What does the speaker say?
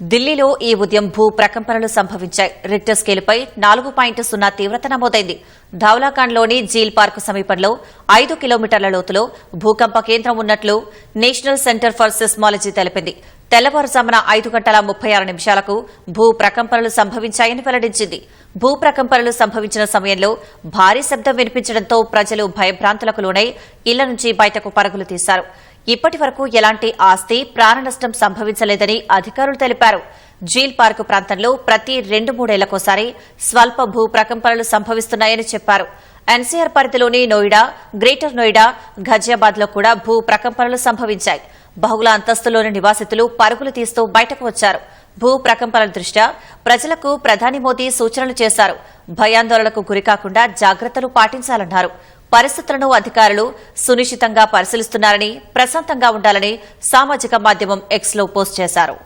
ఢిల్లీలో ఈ ఉదయం భూ ప్రకంపనలు సంభవించాయి. రిక్టర్ స్కేలుపై నాలుగు పాయింట్ సున్నా తీవ్రత నమోదైంది. ధౌలాఖండ్లోని జీల్ పార్క్ సమీపంలో ఐదు కిలోమీటర్ల లోతులో భూకంప కేంద్రం ఉన్నట్లు నేషనల్ సెంటర్ ఫర్ సిస్మాలజీ తెలిపింది. తెల్లవారుజామున ఐదు గంటల ముప్పై ఆరు నిమిషాలకు భూ ప్రకంపనలు సంభవించాయని వెల్లడించింది. భూ ప్రకంపనలు సంభవించిన సమయంలో భారీ శబ్దం వినిపించడంతో ప్రజలు భయభ్రాంతులకు లోనై ఇళ్ళ నుంచి బయటకు పరుగులు తీశారు. ఇప్పటి వరకు ఎలాంటి ఆస్తి ప్రాణ నష్టం సంభవించలేదని అధికారులు తెలిపారు. జీల్ పార్కు ప్రాంతంలో ప్రతి రెండు మూడేళ్ళకోసారి స్వల్ప భూ ప్రకంపనలు సంభవిస్తున్నాయని చెప్పారు. ఎన్సీఆర్ పరిధిలోని నోయిడా గ్రేటర్ నోయిడా ఘజియాబాద్లో కూడా భూ ప్రకంపనలు సంభవించాయి. బహుళ అంతస్తులోని నివాసితులు పరుగులు తీస్తూ బయటకు వచ్చారు. భూ ప్రకంపనల దృష్ట్యా ప్రజలకు ప్రధాని మోదీ సూచనలు చేశారు. భయాందోళనకు గురికాకుండా జాగ్రత్తలు పాటించాలన్నారు. పరిస్థితులను అధికారులు సునిశ్చితంగా పరిశీలిస్తున్నారని ప్రశాంతంగా ఉండాలని సామాజిక మాధ్యమం ఎక్స్లో పోస్ట్ చేశారు.